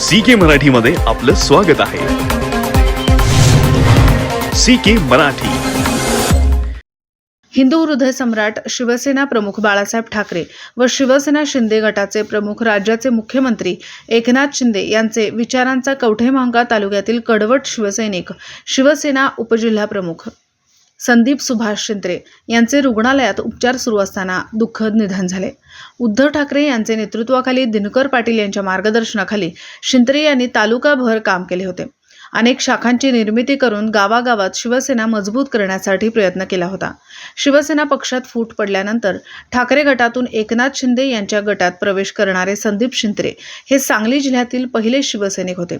C के मराठीमध्ये आपलं स्वागत आहे. सी के मराठी. हिंदू हृदय सम्राट शिवसेना प्रमुख बाळासाहेब ठाकरे व शिवसेना शिंदे गटाचे प्रमुख राज्याचे मुख्यमंत्री एकनाथ शिंदे यांचे विचारांचा कवठेमहांकाळ तालुक्यातील कडवट शिवसैनिक शिवसेना उपजिल्हा प्रमुख संदीप सुभाष शिंत्रे यांचे रुग्णालयात उपचार सुरू असताना दुःखद निधन झाले. उद्धव ठाकरे यांचे नेतृत्वाखाली दिनकर पाटील यांच्या मार्गदर्शनाखाली शिंत्रे यांनी तालुकाभर काम केले होते. अनेक शाखांची निर्मिती करून गावागावात शिवसेना मजबूत करण्यासाठी प्रयत्न केला होता. शिवसेना पक्षात फूट पडल्यानंतर ठाकरे गटातून एकनाथ शिंदे यांच्या गटात प्रवेश करणारे संदीप शिंत्रे हे सांगली जिल्ह्यातील पहिले शिवसैनिक होते.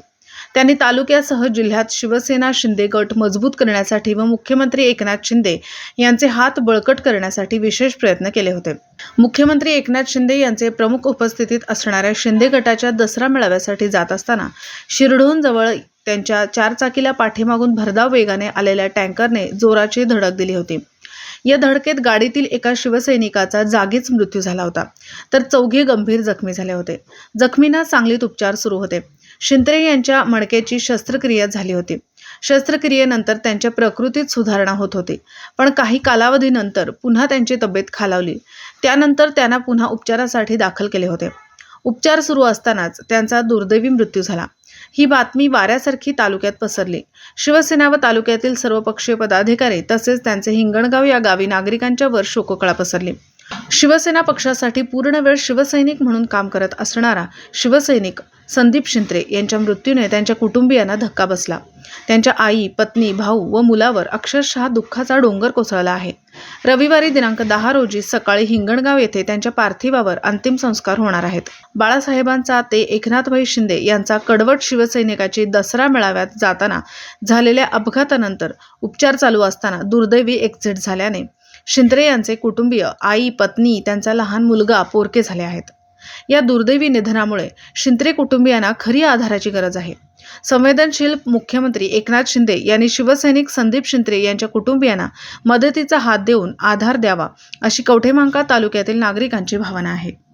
त्यांनी तालुक्यासह जिल्ह्यात शिवसेना शिंदे गट मजबूत करण्यासाठी व मुख्यमंत्री एकनाथ शिंदे यांचे हात बळकट करण्यासाठी विशेष प्रयत्न केले होते. मुख्यमंत्री एकनाथ शिंदे यांचे प्रमुख उपस्थितीत असणाऱ्या शिंदे गटाच्या दसरा मेळाव्यासाठी जात असताना शिरढोण जवळ त्यांच्या चारचाकीला पाठीमागून भरधाव वेगाने आलेल्या टँकरने जोराची धडक दिली होती. या धडकेत गाडीतील एका शिवसैनिकाचा जागीच मृत्यू झाला होता. तर चौघे गंभीर जखमी झाले होते. जखमींना सांगलीत उपचार सुरू होते. शिंत्रे यांच्या मणक्याची शस्त्रक्रिया झाली होती. शस्त्रक्रियेनंतर त्यांच्या प्रकृतीत सुधारणा होत होती. पण काही कालावधीनंतर पुन्हा त्यांची तब्येत खालावली. त्यानंतर त्यांना पुन्हा उपचारासाठी दाखल केले होते. उपचार सुरू असतानाच त्यांचा दुर्दैवी मृत्यू झाला. ही बातमी वाऱ्यासारखी तालुक्यात पसरली. शिवसेना व तालुक्यातील सर्वपक्षीय पदाधिकारी तसेच त्यांचे हिंगणगाव या गावी नागरिकांच्या वर शोककळा पसरली. शिवसेना पक्षासाठी पूर्ण वेळ शिवसैनिक म्हणून काम करत असणारा शिवसैनिक संदीप शिंत्रे यांच्या मृत्यूने त्यांच्या कुटुंबियांना धक्का बसला. त्यांच्या आई पत्नी भाऊ व मुलावर अक्षरशः दुःखाचा डोंगर कोसळला आहे. रविवारी दिनांक दहा रोजी सकाळी हिंगणगाव येथे त्यांच्या पार्थिवावर अंतिम संस्कार होणार आहेत. बाळासाहेबांचा ते एकनाथभाई शिंदे यांचा कडवट शिवसैनिकाची दसरा मेळाव्यात जाताना झालेल्या अपघातानंतर उपचार चालू असताना दुर्दैवी एक्झिट झाल्याने शिंद्रे यांचे कुटुंबीय आई पत्नी त्यांचा लहान मुलगा पोरके झाले आहेत. या दुर्दैवी निधनामुळे शिंत्रे कुटुंबियांना खरी आधाराची गरज आहे. संवेदनशील मुख्यमंत्री एकनाथ शिंदे यांनी शिवसैनिक संदीप शिंत्रे यांच्या कुटुंबियांना मदतीचा हात देऊन आधार द्यावा अशी कवठेमांका तालुक्यातील नागरिकांची भावना आहे.